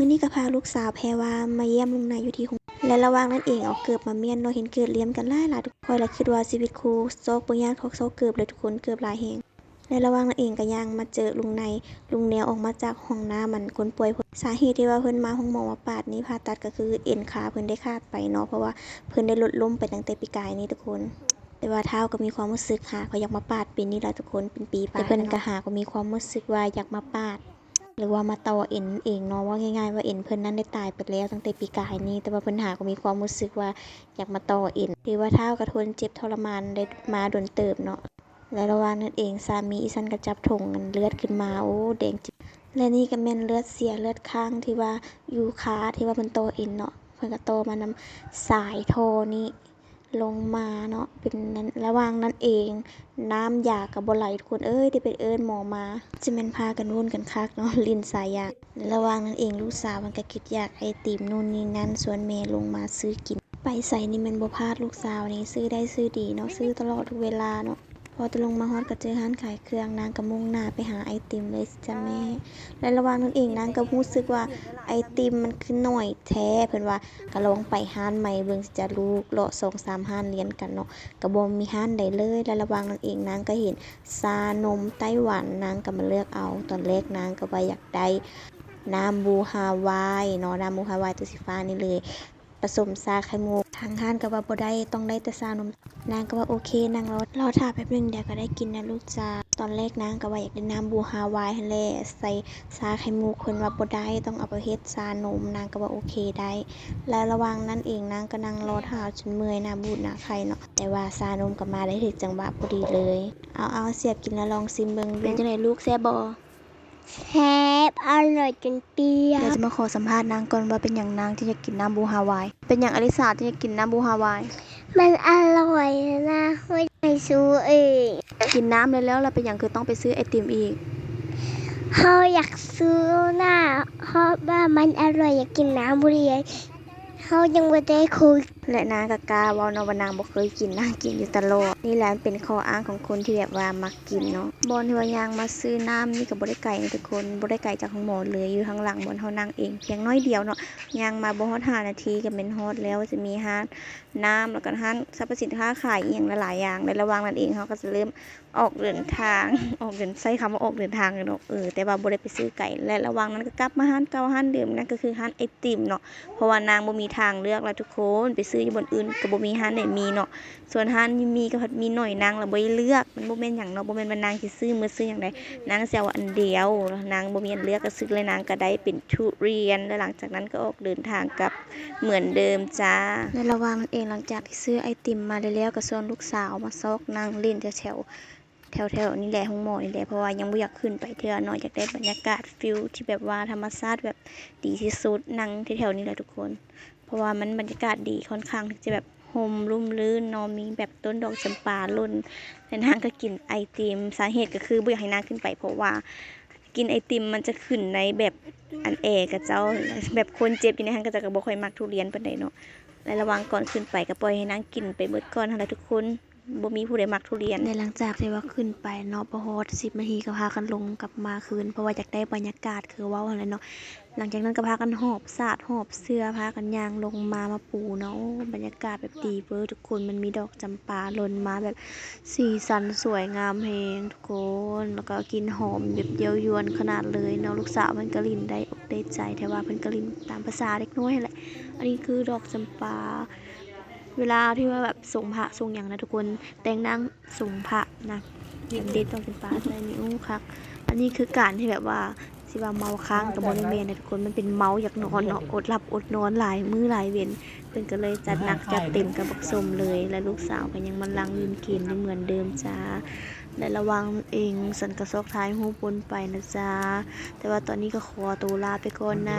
มื้อนี้ก็พาลูกสาวแพรวามาเยี่ยมลุงนายอยู่ที่โรงและระว่างนั้นเองเอาเกือบมาเมียนเนาเห็นเกิดเลี้ยมกันหลายหลายทุกคนและคิดว่าชีวิตครูโซกบ่ยาทอกโซกเกือบเลยทุกคนเกือบหลายแฮงและระว่างนั้นเองก็ย่างมาเจอลุงในลุงแนวออกมาจากห้องน้ำมันคนป่วยสาเหตุที่ว่าเพิ่นมาห้องหมอมาปาดนี้ผ่าตัดก็คือเอ็นขาเพิ่นได้ขาดไปเนาะเพราะว่าเพิ่นได้ลดล้มไปตั้งแต่ปีกายนี้ทุกคน แต่ว่าเท้าก็มีความรู้สึกหาเขาอยากมาปาดปีนี้แหละทุกคนเป็นปีไปแต่เพิ่นก็หาก็มีความรู้สึกว่าอยากมาปาด หรือว่ามาต่อเอ็นเองเนาะว่าง่ายๆว่าเอ็นเพิ่นนั้นได้ตายไปแล้วตั้งแต่ปีกายนี้ แต่ว่าเพิ่นหาก็มีความรู้สึกว่าอยากมาต่อเอ็นหรือว่าเท้ากระทนเจ็บทรมานได้มาโดนเติบเนาะและระหว่างนั้นเองสามีอีสันก็จับถงกันเลือดขึ้นมาโอ้แดงจิและนี่ก็แม่นเลือดเสียเลือดข้างที่ว่าอยู่ขาที่ว่าเพิ่นต่อเอ็นเนาะเพิ่นก็โตมานำสายโทนี่ ลงมาเนาะเป็นนั้นระหว่างนั้นเอง น้ำยากับบไหลทุกคนเอ้ยได้ไปเอิญหมอมาจะเป็นพากันวุ่นกันคักเนาะลินสายยากระหว่างนั้นเองลูกสาวมันก็คิดอยากไอติมนู่นนี่นั่นส่วนเม่ลงมาซื้อกิน ไปใส่นี่มันบ่พลาดลูกสาวนี่ซื้อได้ซื้อดีเนาะซื้อตลอดทุกเวลาเนาะ พอตะลงมาฮอดก็เจอร้านขายเครื่องนางก็มุ่งหน้าไปหาไอติมเลยจ้ะแม่และระหว่างนั้นเองนางก็รู้สึกว่าไอติมมันคือหน่อยแท้เพิ่นว่าก็ลองไปห้านใหม่เบิ่งสิจะลูกเลาะ2-3ห้านเรียนกันเนาะก็บ่มีห้านใดเลยและระหว่างนั้นเองนางก็เห็นชานมไต้หวันนางก็มาเลือกเอาตอนแรกนางก็ว่าอยากได้น้ำบูฮาวายเนาะน้ำบูฮาวายตัวสีฟ้านี่เลยผสมชาไข่มุก ทางห้านก็ว่าบ่ได้ต้องได้แต่ชานมนางก็ว่าโอเคนางรอรอท่าแป๊บนึงเดี๋ยวก็ได้กินนะลูกจ้าตอนแรกนางก็ว่าอยากได้น้ำบูฮาวายหั่นแหละใส่ชาไข่มุกคนว่าบ่ได้ต้องเอาไปเฮ็ดชานมนางก็ว่าโอเคได้ และระหว่างนั้นเองนางก็นั่งรอท่าจนเมื่อยหน้าบูดหน้าไข้เนาะแต่ว่าชานมก็มาได้ถึงจังหวะพอดีเลย เอาเอาเสียบกินแล้วลองซิมเบิ่งเป็นจังไดลูกแซ่บบ่ แฮปอร่อยจนเปรี้ยเดี๋ยววจะมาขอสัมภาษณ์นางก่อนว่าเป็นหยังนางที่จะกินน้ำบูฮาวาย เป็นหยังอลิสาที่จะกินน้ำบูฮาวาย มันอร่อยนะไม่ไปซื้อเองกินน้ำเลยแล้วแล้วเป็นหยังคือต้องไปซื้อไอติมอีกเขาอยากซื้อนะเพราะว่ามันอร่อยอยากกินน้ำบุหรี่เขายังไม่ได้คุย และนางกกาว้านวานางบ่เคยกินนางกินอยู่ตลอดนี่แหละเป็นข้ออ้างของคนที่แบบว่ามักกินเนาะบอนที่ว่ายางมาซื้อน้ำนี่ก็บ่ได้ไกลนะทุกคนบ่ได้ไกลจากห้องหมอเลยอยู่ข้างหลังบอนเฮานั่งเองเพียงน้อยเดียวเนาะยางมาบ่ฮอด5นาทีก็เป็นฮอดแล้วจะมีร้านน้ำแล้วก็ร้านสรรพสินค้าขายอีหยังหลายอย่างในระหว่างนั้นเองเขาก็จะเริ่มออกเดินทางออกเดินใช้คำว่าออกเดินทางเนาะเออแต่ว่าบ่ได้ไปซื้อไก่และระหว่างนั้นก็กลับมาร้านเก่าร้านเดิมนั่นก็คือร้านไอติมเนาะเพราะว่านางบ่มีทางเลือกแล้วทุกคนไปซื้ออยู่บนอื่นก็บ่มีห้านไหนมีเนาะส่วนห้านมีก็พัดมีหน่อยนางละบ่ได้เลือกมันบ่แม่นหยังเนาะบ่แม่นว่านางสิซื้อมื้อซื้อหยังใดนางสิเอาอันเดียวนางบ่มีอันเลือกก็ซื้อเลยนางก็ได้เป็นทุเรียนแล้วหลังจากนั้นก็ออกเดินทางกลับเหมือนเดิมจ้าในระหว่างนั้นเองหลังจากที่ซื้อไอติมมาแล้วก็ชวนลูกสาวมาซอกนางเล่นแถวแถวๆนี่แหละห้องหมอนี่แหละเพราะว่ายังบ่อยากขึ้นไปเทื่อนาะอยากได้บรรยากาศฟิลที่แบบว่าธรรมชาติแบบดีที่สุดนั่งแถวๆนี้แหละทุกคน เพราะว่ามันบรรยากาศดีค่อนข้างที่จะแบบโฮมรุ่มรื่นนอมีแบบต้นดอกจำปาล่นแต่นางก็กินไอติมสาเหตุก็คือบ่อยากให้นางขึ้นไป เพราะว่ากินไอติมมันจะขึ้นในแบบอันแอกับเจ้าแบบคนเจ็บอยู่ในห้างก็จะกระบอกค่อยมักทุเรียนปานใดเนาะและระวังก่อนขึ้นไปก็ปล่อยให้นางกินไปเบิดก่อนอะไรทุกคน บ่มีผู้ใดมักทุเรียนในหลังจากที่ว่าขึ้นไปเนาะบ่ฮอด10นาทีก็พากันลงกลับมาคืน เพราะว่าอยากได้บรรยากาศคือว้าหั่นแหละเนาะหลังจากนั้นก็พากันหอบสาดหอบเสื้อพากันยางลงมามาปูเนาะบรรยากาศแบบดีเวอร์ทุกคนมันมีดอกจำปาหล่นมาแบบสีสันสวยงามเพงทุกคนแล้วก็กินหอมแบบเย้ายวนขนาดเลยเนาะลูกสาวมันก็ลินได้อกได้ใจแต่ว่าเพิ่นก็ลินตามภาษาเด็กน้อยแหละอันนี้คือดอกจำปา เวลาที่ว่าแบบส่งพระส่งอย่างนะทุกคน แต่งนางส่งพระนะเห็นเด็ดดอกจำปาใส่นิ้วคักอันนี้คือการที่แบบว่าสิว่าเมาค้างกับบริเวณนะทุกคนมันเป็นเมาอยากนอนเนาะอดหลับอดนอนหลายมือหลายเว้นเพิ่นก็เลยจัดหนักจัดเต็มกับบักสมเลย และลูกสาวก็ยังมันลังยืนเกมเหมือนเดิมจ้าและระวังเองสันกระซอกท้ายหูปนไปนะจ้าแต่ว่าตอนนี้ก็ขอตัวลาไปก่อนนะ